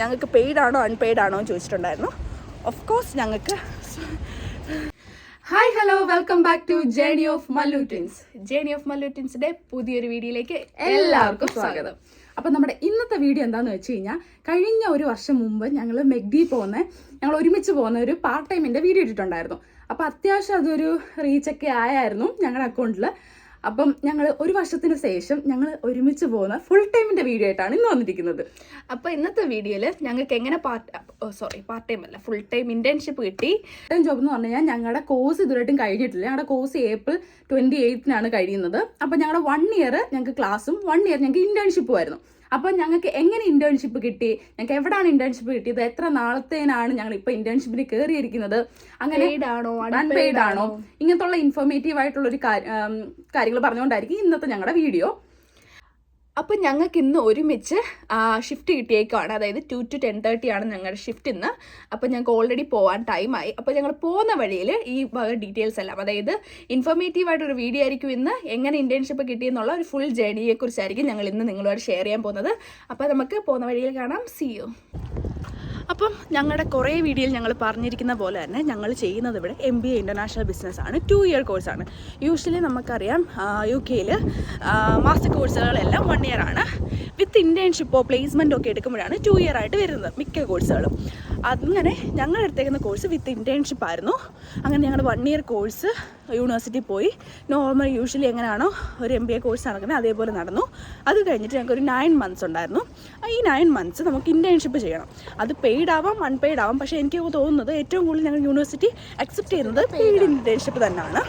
ഞങ്ങൾക്ക് പെയ്ഡ് ആണോ അൺപെയ്ഡ് ആണോ എന്ന് ചോദിച്ചിട്ടുണ്ടായിരുന്നു. ഓഫ് കോഴ്സ് ഞങ്ങൾക്ക് hi hello welcome back to journey of Mallootins journey of മല്ലൂട്ടിൻസിന്റെ പുതിയൊരു വീഡിയോയിലേക്ക് എല്ലാവർക്കും സ്വാഗതം. അപ്പൊ നമ്മുടെ ഇന്നത്തെ വീഡിയോ എന്താണെന്ന് വെച്ച് കഴിഞ്ഞാൽ കഴിഞ്ഞ ഒരു വർഷം മുമ്പ് ഞങ്ങൾ മെഗ്ഡി പോകുന്ന ഞങ്ങൾ ഒരുമിച്ച് പോകുന്ന ഒരു പാർട്ട് ടൈമിന്റെ വീഡിയോ ഇട്ടിട്ടുണ്ടായിരുന്നു. അപ്പൊ അത്യാവശ്യം അതൊരു റീച്ചൊക്കെ ആയായിരുന്നു ഞങ്ങളുടെ അക്കൗണ്ടിൽ അപ്പം ഞങ്ങൾ ഒരു വർഷത്തിന് ശേഷം ഞങ്ങൾ ഒരുമിച്ച് പോകുന്ന ഫുൾ ടൈമിന്റെ വീഡിയോ ആയിട്ടാണ് ഇന്ന് വന്നിരിക്കുന്നത്. അപ്പോൾ ഇന്നത്തെ വീഡിയോയിൽ ഞങ്ങൾക്ക് എങ്ങനെ പാർട്ട് സോറി പാർട്ട് ടൈം അല്ല ഫുൾ ടൈം ഇന്റേൺഷിപ്പ് കിട്ടി. ടൈം ജോബ് എന്ന് പറഞ്ഞു കഴിഞ്ഞാൽ ഞങ്ങളുടെ കോഴ്സ് ഇതുവരെയായിട്ടും കഴിഞ്ഞിട്ടില്ല. ഞങ്ങളുടെ കോഴ്സ് ഏപ്രിൽ ട്വന്റി എയ്റ്റിനാണ് കഴിയുന്നത്. അപ്പം ഞങ്ങളുടെ വൺ ഇയർ ഞങ്ങൾക്ക് ക്ലാസ്സും വൺ ഇയർ ഞങ്ങൾക്ക് ഇന്റേൺഷിപ്പും ആയിരുന്നു. അപ്പം ഞങ്ങൾക്ക് എങ്ങനെ ഇന്റേൺഷിപ്പ് കിട്ടി? ഞങ്ങൾക്ക് എവിടെയാണ് ഇന്റേൺഷിപ്പ് കിട്ടിയത്? എത്ര നാളത്തേനാണ് ഞങ്ങൾ ഇപ്പോൾ ഇന്റേൺഷിപ്പിന് കയറിയിരിക്കുന്നത് അങ്ങനെ ആണോ? അൺപെയ്ഡ് ആണോ? ഇങ്ങനത്തുള്ള ഇൻഫോർമേറ്റീവ് ആയിട്ടുള്ള ഒരു കാര്യങ്ങൾ പറഞ്ഞുകൊണ്ടായിരിക്കും ഇന്നത്തെ ഞങ്ങളുടെ വീഡിയോ അപ്പം ഞങ്ങൾക്ക് ഇന്ന് ഒരുമിച്ച് ഷിഫ്റ്റ് കിട്ടിയേക്കാണ് അതായത് ടു ടു ടെൻ തേർട്ടി ആണ് ഞങ്ങളുടെ ഷിഫ്റ്റ് ഇന്ന്. അപ്പം ഞങ്ങൾക്ക് ഓൾറെഡി പോകാൻ ടൈമായി അപ്പോൾ ഞങ്ങൾ പോകുന്ന വഴിയിൽ ഈ ഡീറ്റെയിൽസ് എല്ലാം അതായത് ഇൻഫോർമേറ്റീവ് ആയിട്ടൊരു വീഡിയോ ആയിരിക്കും ഇന്ന് എങ്ങനെ ഇന്റേൺഷിപ്പ് കിട്ടിയെന്നുള്ള ഒരു ഫുൾ ജേണിയെക്കുറിച്ചായിരിക്കും ഞങ്ങൾ ഇന്ന് നിങ്ങളോട് ഷെയർ ചെയ്യാൻ പോകുന്നത്. അപ്പോൾ നമുക്ക് പോകുന്ന വഴിയിൽ കാണാം. സി യു അപ്പം ഞങ്ങളുടെ കുറേ വീഡിയോയിൽ ഞങ്ങൾ പറഞ്ഞിരിക്കുന്ന പോലെ തന്നെ ഞങ്ങൾ ചെയ്യുന്നത് ഇവിടെ M B A international business ആണ്. ടു ഇയർ കോഴ്സാണ് യൂഷ്വലി നമുക്കറിയാം യു കെയിൽ മാസ്റ്റർ കോഴ്സുകളെല്ലാം വൺ ഇയർ ആണ്. വിത്ത് ഇന്റേൺഷിപ്പോ പ്ലേസ്മെന്റോ ഒക്കെ എടുക്കുമ്പോഴാണ് ടു ഇയർ ആയിട്ട് വരുന്നത് മിക്ക കോഴ്സുകളും അങ്ങനെ ഞങ്ങൾ എടുത്തേക്കുന്ന കോഴ്സ് വിത്ത് ഇന്റേൺഷിപ്പ് ആയിരുന്നു. അങ്ങനെ ഞങ്ങളുടെ വൺ ഇയർ കോഴ്സ് യൂണിവേഴ്സിറ്റി പോയി. നോർമൽ യൂഷ്വലി എങ്ങനെയാണോ ഒരു എം ബി എ കോഴ്സ് നടക്കുന്നത് അതേപോലെ നടന്നു. അത് കഴിഞ്ഞിട്ട് ഞങ്ങൾക്ക് ഒരു നയൻ മന്ത്സ് ഉണ്ടായിരുന്നു. ഈ നയൻ മന്ത്സ് നമുക്ക് ഇന്റേൺഷിപ്പ് ചെയ്യണം. അത് പെയ്ഡ് ആവാം അൺപെയ്ഡ് ആവാം. പക്ഷേ എനിക്ക് തോന്നുന്നത് ഏറ്റവും കൂടുതൽ ഞങ്ങൾ യൂണിവേഴ്സിറ്റി അക്സെപ്റ്റ് ചെയ്യുന്നത് പെയ്ഡ് ഇന്റേൺഷിപ്പ് തന്നെയാണ്.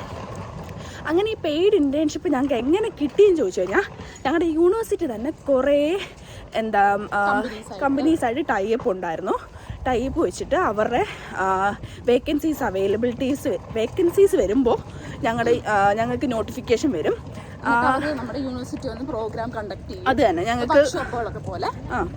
അങ്ങനെ ഈ പെയ്ഡ് ഇന്റേൺഷിപ്പ് ഞങ്ങൾക്ക് എങ്ങനെ കിട്ടിയെന്ന് ചോദിച്ചു കഴിഞ്ഞാൽ ഞങ്ങളുടെ യൂണിവേഴ്സിറ്റി തന്നെ കുറേ എന്താ കമ്പനീസായിട്ട് ടൈപ്പ് ഉണ്ടായിരുന്നു. ടൈപ്പ് വെച്ചിട്ട് അവരുടെ വേക്കൻസീസ് അവൈലബിലിറ്റീസ് വേക്കൻസീസ് വരുമ്പോൾ ഞങ്ങളുടെ ഞങ്ങൾക്ക് നോട്ടിഫിക്കേഷൻ വരും. നമ്മുടെ യൂണിവേഴ്സിറ്റി വന്ന് പ്രോഗ്രാം കണ്ടക്ട് ചെയ്യും. അത് തന്നെ. ഞങ്ങൾക്ക് പോലെ.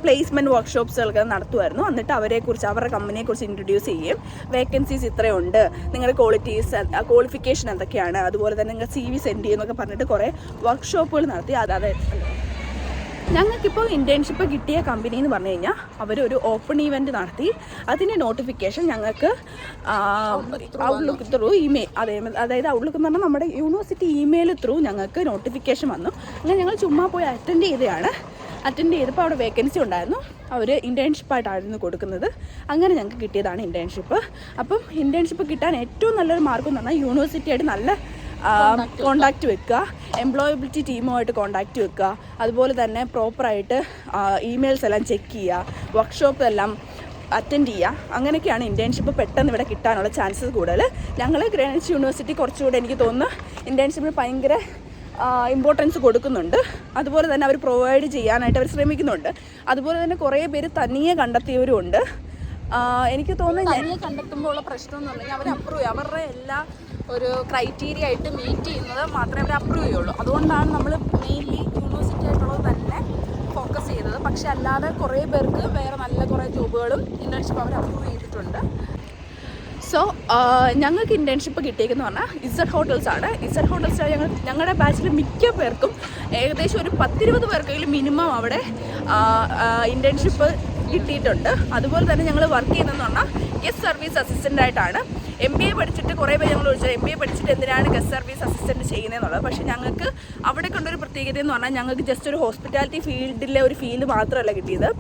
പ്ലേസ്മെന്റ് വർക്ക്ഷോപ്സുകളൊക്കെ നടത്തുമായിരുന്നു. എന്നിട്ട് അവരെ കുറിച്ച് അവരുടെ കമ്പനിയെ കുറിച്ച് ഇൻട്രൊഡ്യൂസ് ചെയ്യും. വേക്കൻസീസ് ഇത്രയുണ്ട്. നിങ്ങളുടെ ക്വാളിറ്റീസ് ക്വാളിഫിക്കേഷൻ എന്തൊക്കെയാണ്? അതുപോലെ തന്നെ നിങ്ങൾ സി വി സെൻഡ് ചെയ്യുന്നൊക്കെ പറഞ്ഞിട്ട് കുറേ വർക്ക്ഷോപ്പുകൾ നടത്തി. അതായത് ഞങ്ങൾക്കിപ്പോൾ ഇന്റേൺഷിപ്പ് കിട്ടിയ കമ്പനി എന്ന് പറഞ്ഞു കഴിഞ്ഞാൽ അവരൊരു ഓപ്പൺ ഈവന്റ് നടത്തി. അതിന്റെ നോട്ടിഫിക്കേഷൻ ഞങ്ങൾക്ക് ഔട്ട്ലുക്ക് ത്രൂ ഇമെയിൽ അതേ അതായത് ഔട്ട്ലുക്ക് എന്ന് പറഞ്ഞാൽ നമ്മുടെ യൂണിവേഴ്സിറ്റി ഇമെയിൽ ത്രൂ ഞങ്ങൾക്ക് നോട്ടിഫിക്കേഷൻ വന്നു. അങ്ങനെ ഞങ്ങൾ ചുമ്മാ പോയി അറ്റൻഡ് ചെയ്തതാണ് അറ്റൻഡ് ചെയ്തപ്പോൾ അവിടെ വേക്കൻസി ഉണ്ടായിരുന്നു. അവർ ഇന്റേൺഷിപ്പായിട്ടായിരുന്നു കൊടുക്കുന്നത്. അങ്ങനെ ഞങ്ങൾക്ക് കിട്ടിയതാണ് ഇന്റേൺഷിപ്പ് അപ്പം ഇന്റേൺഷിപ്പ് കിട്ടാൻ ഏറ്റവും നല്ലൊരു മാർഗം എന്ന് പറഞ്ഞാൽ യൂണിവേഴ്സിറ്റി ആയിട്ട് നല്ല കോണ്ടാക്റ്റ് വെക്കുക. എംപ്ലോയബിലിറ്റി ടീമുമായിട്ട് കോണ്ടാക്റ്റ് വെക്കുക. അതുപോലെ തന്നെ പ്രോപ്പറായിട്ട് ഇമെയിൽസ് എല്ലാം ചെക്ക് ചെയ്യുക. വർക്ക്ഷോപ്പ് എല്ലാം അറ്റൻഡ് ചെയ്യുക. അങ്ങനെയൊക്കെയാണ് ഇന്റേൺഷിപ്പ് പെട്ടെന്ന് ഇവിടെ കിട്ടാനുള്ള ചാൻസസ് കൂടുതൽ. ഞങ്ങൾ ഗ്രാനൈറ്റ്സ് യൂണിവേഴ്സിറ്റി കുറച്ചുകൂടെ എനിക്ക് തോന്നുന്നു ഇന്റേൺഷിപ്പിന് ഭയങ്കര ഇമ്പോർട്ടൻസ് കൊടുക്കുന്നുണ്ട്. അതുപോലെ തന്നെ അവർ പ്രൊവൈഡ് ചെയ്യാനായിട്ട് അവർ ശ്രമിക്കുന്നുണ്ട്. അതുപോലെ തന്നെ കുറേ പേര് തനിയെ കണ്ടെത്തിയവരും ഉണ്ട് എനിക്ക് തോന്നുന്നു കണ്ടെത്തുമ്പോൾ ഉള്ള പ്രശ്നം എന്ന് പറഞ്ഞാൽ അവർ അപ്രൂവ് അവരുടെ എല്ലാ ഒരു ക്രൈറ്റീരിയ ആയിട്ട് മീറ്റ് ചെയ്യുന്നത് മാത്രമേ അവർ അപ്രൂവ് ചെയ്യുള്ളൂ. അതുകൊണ്ടാണ് നമ്മൾ മെയിൻലി യൂണിവേഴ്സിറ്റി ആയിട്ടുള്ളത് തന്നെ ഫോക്കസ് ചെയ്തത് പക്ഷെ അല്ലാതെ കുറേ പേർക്ക് വേറെ നല്ല കുറേ ജോബുകളും ഇന്റേൺഷിപ്പ് അവർ അപ്രൂവ് ചെയ്തിട്ടുണ്ട്. സോ ഞങ്ങൾക്ക് ഇന്റേൺഷിപ്പ് കിട്ടിയേക്കെന്ന് പറഞ്ഞാൽ ഇസഡ് ഹോട്ടൽസ് ആണ്. ഇസഡ് ഹോട്ടൽസ് ഞങ്ങൾ ഞങ്ങളുടെ ബാച്ചിൽ മിക്ക പേർക്കും ഏകദേശം ഒരു പത്തിരുപത് പേർക്കെങ്കിലും മിനിമം അവിടെ ഇന്റേൺഷിപ്പ് കിട്ടിയിട്ടുണ്ട്. അതുപോലെ തന്നെ ഞങ്ങൾ വർക്ക് ചെയ്യുന്നതെന്ന് പറഞ്ഞാൽ ഗസ്റ്റ് സർവീസ് അസിസ്റ്റന്റ് ആയിട്ടാണ്. എം ബി എ പഠിച്ചിട്ട് കുറേ പേര് ഞങ്ങൾ ചോദിച്ചത് എം ബി എ പഠിച്ചിട്ട് എന്തിനാണ് ഗസ്റ്റ് സർവീസ് അസിസ്റ്റന്റ് ചെയ്യുന്നതെന്നുള്ളത്. പക്ഷേ ഞങ്ങൾക്ക് അവിടെ കൊണ്ടൊരു പ്രത്യേകത എന്ന് പറഞ്ഞാൽ ഞങ്ങൾക്ക് ജസ്റ്റ് ഒരു ഹോസ്പിറ്റാലിറ്റി ഫീൽഡിലെ ഒരു ഫീൽഡ് മാത്രമല്ല കിട്ടിയത്.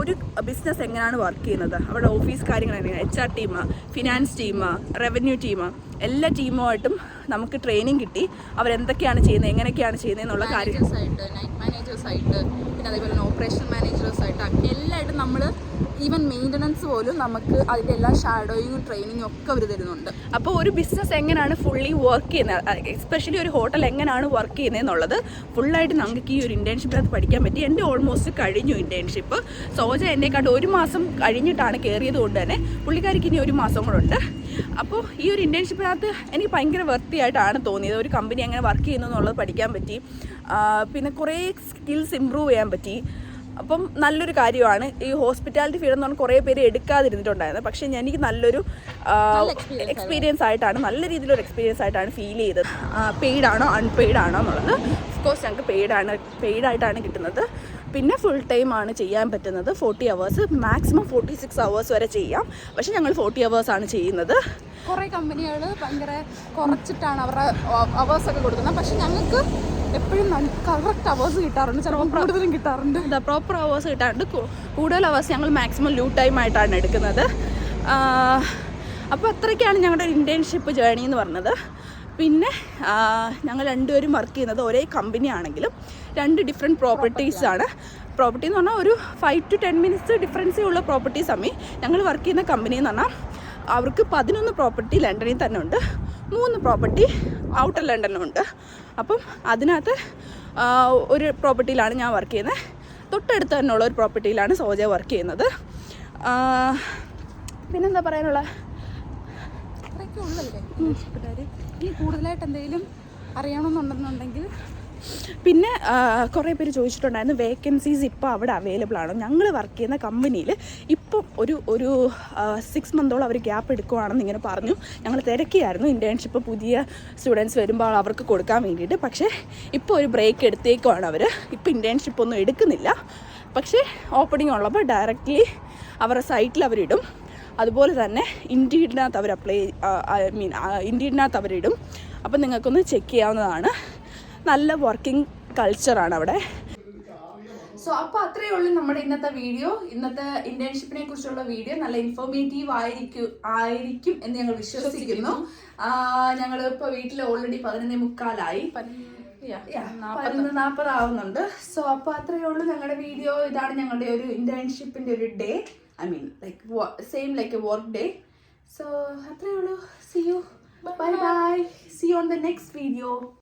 ഒരു ബിസിനസ് എങ്ങനെയാണ് വർക്ക് ചെയ്യുന്നത്? അവിടെ ഓഫീസ് കാര്യങ്ങൾ എങ്ങനെയാണ് H R team finance team revenue team എല്ലാ ടീമുമായിട്ടും നമുക്ക് ട്രെയിനിങ് കിട്ടി. അവരെന്തൊക്കെയാണ് ചെയ്യുന്നത് എങ്ങനെയൊക്കെയാണ് ചെയ്യുന്നത് എന്നുള്ള കാര്യം. നൈറ്റ് പിന്നെ അതേപോലെ ഓപ്പറേഷൻ മാനേജേഴ്സ് ആയിട്ട് എല്ലായിട്ടും നമ്മൾ ഈവൻ മെയിന്റനൻസ് പോലും നമുക്ക് അതിന്റെ എല്ലാ ഷാഡോയും ട്രെയിനിങ്ങും ഒക്കെ അവർ തരുന്നുണ്ട്. അപ്പോൾ ഒരു ബിസിനസ് എങ്ങനെയാണ് ഫുള്ളി വർക്ക് ചെയ്യുന്നത്? എസ്പെഷ്യലി ഒരു ഹോട്ടൽ എങ്ങനെയാണ് വർക്ക് ചെയ്യുന്നത് എന്നുള്ളത് ഫുള്ളായിട്ട് നമുക്ക് ഈ ഒരു ഇന്റേൺഷിപ്പിനകത്ത് പഠിക്കാൻ പറ്റി. എന്റെ ഓൾമോസ്റ്റ് കഴിഞ്ഞു ഇന്റേൺഷിപ്പ് സോജ എന്നെ കണ്ട് ഒരു മാസം കഴിഞ്ഞിട്ടാണ് കയറിയത് കൊണ്ട് തന്നെ പുള്ളിക്കാരിക്ക് ഇനി ഒരു മാസം കൂടെ ഉണ്ട്. അപ്പോൾ ഈ ഒരു ഇന്റേൺഷിപ്പിനകത്ത് എനിക്ക് ഭയങ്കര വൃത്തിയായിട്ടാണ് തോന്നിയത്. ഒരു കമ്പനി എങ്ങനെ വർക്ക് ചെയ്യുന്നു എന്നുള്ളത് പഠിക്കാൻ പറ്റി. പിന്നെ കുറേ സ്കിൽസ് ഇമ്പ്രൂവ് ചെയ്യാൻ പറ്റി. അപ്പം നല്ലൊരു കാര്യമാണ് ഈ ഹോസ്പിറ്റാലിറ്റി ഫീൽഡ് എന്ന് പറഞ്ഞാൽ കുറേ പേര് എടുക്കാതിരുന്നിട്ടുണ്ടായിരുന്നു. പക്ഷേ എനിക്ക് നല്ലൊരു എക്സ്പീരിയൻസ് ആയിട്ടാണ് നല്ല രീതിയിലൊരു എക്സ്പീരിയൻസ് ആയിട്ടാണ് ഫീൽ ചെയ്തത്. പെയ്ഡ് ആണോ അൺപെയ്ഡ് ആണോ എന്നുള്ളത് കോഴ്സ് ഞങ്ങൾക്ക് പെയ്ഡാണ് പെയ്ഡായിട്ടാണ് കിട്ടുന്നത്. പിന്നെ ഫുൾ ടൈം ആണ് ചെയ്യാൻ പറ്റുന്നത്. Forty hours maximum forty six hours വരെ ചെയ്യാം. പക്ഷേ ഞങ്ങൾ ഫോർട്ടി അവേഴ്സ് ആണ് ചെയ്യുന്നത്. കുറേ കമ്പനികൾ ഭയങ്കര കുറച്ചിട്ടാണ് അവരുടെ അവേഴ്സ് ഒക്കെ കൊടുക്കുന്നത്. പക്ഷെ ഞങ്ങൾക്ക് എപ്പോഴും കറക്റ്റ് അവേഴ്സ് കിട്ടാറുണ്ട്. ചിലപ്പോൾ കൂടുതലും കിട്ടാറുണ്ട്. എന്താ പ്രോപ്പർ അവേഴ്സ് കിട്ടാറുണ്ട്. കൂടുതൽ അവേഴ്സ് ഞങ്ങൾ മാക്സിമം ലൂ ടൈം ആയിട്ടാണ് എടുക്കുന്നത്. അപ്പോൾ അത്രയ്ക്കാണ് ഞങ്ങളുടെ ഇന്റേൺഷിപ്പ് ജേണി എന്ന് പറഞ്ഞത്. പിന്നെ ഞങ്ങൾ രണ്ടുപേരും വർക്ക് ചെയ്യുന്നത് ഒരേ കമ്പനി ആണെങ്കിലും രണ്ട് ഡിഫറെന്റ് പ്രോപ്പർട്ടീസാണ് പ്രോപ്പർട്ടി എന്ന് പറഞ്ഞാൽ ഒരു ഫൈവ് ടു ടെൻ മിനിറ്റ്സ് ഡിഫറൻസേ ഉള്ള പ്രോപ്പർട്ടി സമയം ഞങ്ങൾ വർക്ക് ചെയ്യുന്ന കമ്പനി എന്ന് പറഞ്ഞാൽ അവർക്ക് പതിനൊന്ന് പ്രോപ്പർട്ടി ലണ്ടനിൽ തന്നെ ഉണ്ട്. മൂന്ന് പ്രോപ്പർട്ടി ഔട്ടർ ലണ്ടനും ഉണ്ട്. അപ്പം അതിനകത്ത് ഒരു പ്രോപ്പർട്ടിയിലാണ് ഞാൻ വർക്ക് ചെയ്യുന്നത്. തൊട്ടടുത്ത് തന്നെയുള്ള ഒരു പ്രോപ്പർട്ടിയിലാണ് സോജ വർക്ക് ചെയ്യുന്നത്. പിന്നെന്താ പറയാനുള്ള അത്രയൊക്കെ ഉള്ളല്ലേ ഇഷ്ടപ്പെട്ടവർ ഇനി കൂടുതലായിട്ട് എന്തെങ്കിലും അറിയണമെന്നുണ്ടെന്നുണ്ടെങ്കിൽ. പിന്നെ കുറേ പേര് ചോദിച്ചിട്ടുണ്ടായിരുന്നു വേക്കൻസീസ് ഇപ്പോൾ അവിടെ അവൈലബിൾ ആണ്? ഞങ്ങൾ വർക്ക് ചെയ്യുന്ന കമ്പനിയിൽ ഇപ്പം ഒരു ഒരു സിക്സ് മന്തോളം അവർ ഗ്യാപ്പ് എടുക്കുവാണെന്ന് ഇങ്ങനെ പറഞ്ഞു. ഞങ്ങൾ തിരക്കിയായിരുന്നു. ഇന്റേൺഷിപ്പ് പുതിയ സ്റ്റുഡൻസ് വരുമ്പോൾ അവർക്ക് കൊടുക്കാൻ വേണ്ടിയിട്ട്. പക്ഷേ ഇപ്പോൾ ഒരു ബ്രേക്ക് എടുത്തേക്കുവാണ് അവർ ഇപ്പോൾ ഇന്റേൺഷിപ്പ് ഒന്നും എടുക്കുന്നില്ല. പക്ഷേ ഓപ്പണിംഗ് ഉള്ളപ്പോൾ ഡയറക്റ്റ്ലി അവരുടെ സൈറ്റിൽ അവരിടും. അതുപോലെ തന്നെ ഇൻഡീഡിനകത്ത് അവർ അപ്ലൈ ഐ മീൻ ഇൻഡീഡിനകത്ത് അവരിടും. അപ്പം നിങ്ങൾക്കൊന്ന് ചെക്ക് ചെയ്യാവുന്നതാണ്. നല്ല വർക്കിംഗ് കൾച്ചറാണ് അവിടെ. സോ അപ്പോൾ അത്രയേ ഉള്ളൂ നമ്മുടെ ഇന്നത്തെ വീഡിയോ ഇന്നത്തെ ഇന്റേൺഷിപ്പിനെ കുറിച്ചുള്ള വീഡിയോ നല്ല ഇൻഫോർമേറ്റീവ് ആയിരിക്കും ആയിരിക്കും എന്ന് ഞങ്ങൾ വിശ്വസിക്കുന്നു. ഞങ്ങൾ ഇപ്പോൾ വീട്ടിൽ ഓൾറെഡി പതിനൊന്നേ മുക്കാലായി. പതിനൊന്ന് നാൽപ്പത് ആവുന്നുണ്ട്. സോ അപ്പോൾ അത്രയേ ഉള്ളൂ ഞങ്ങളുടെ വീഡിയോ ഇതാണ് ഞങ്ങളുടെ ഒരു ഇന്റേൺഷിപ്പിന്റെ ഒരു day I mean like same like a work day so അത്രയേ ഉള്ളൂ. See you bye bye see you on the next video